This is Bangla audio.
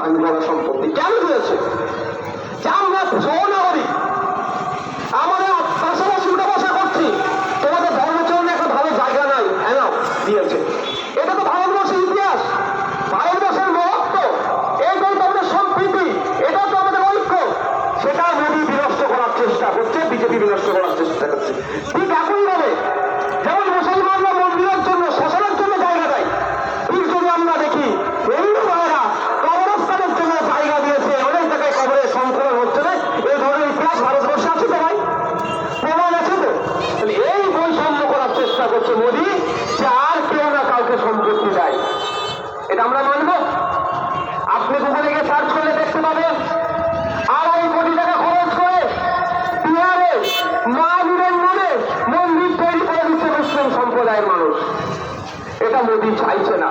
দান করা সম্পত্তি। কেন ভালো জায়গা নাই এটা তো ভারতবর্ষের ইতিহাস। ভারতবর্ষের মহত্ব এইটাই তো আমাদের সম্প্রীতি, এটা তো আমাদের বিনষ্ট করার চেষ্টা করছে, বিজেপি বিনষ্ট করার চেষ্টা করছে। ঠিক একইভাবে যেমন মুসলমানরা মন্দিরের জন্য শ্মশানের জন্য জায়গা দেয় ঠিক যদি আমরা দেখি হিন্দু ভাইয়েরা কবরস্থানের জন্য জায়গা দিয়েছে অনেক জায়গায় কবরের সংকলন হচ্ছে না এই ধরনের ইতিহাস ভারতবর্ষে আছে তো ভাই? প্রমাণ আছে তো? তাহলে এই বৈষম্য করার চেষ্টা করছে মোদী যে আর কেউ না কাউকে সম্পত্তি দেয়। এটা আমরা মানবো। আপনি গুগলে গিয়ে সার্চ করলে দেখতে পাবেন, আড়াই কোটি টাকা খরচ করে বিহারে মাহবুবের নামে মন্দির তৈরি করে দিচ্ছে মুসলিম সম্প্রদায়ের মানুষ। এটা মোদী চাইছে না।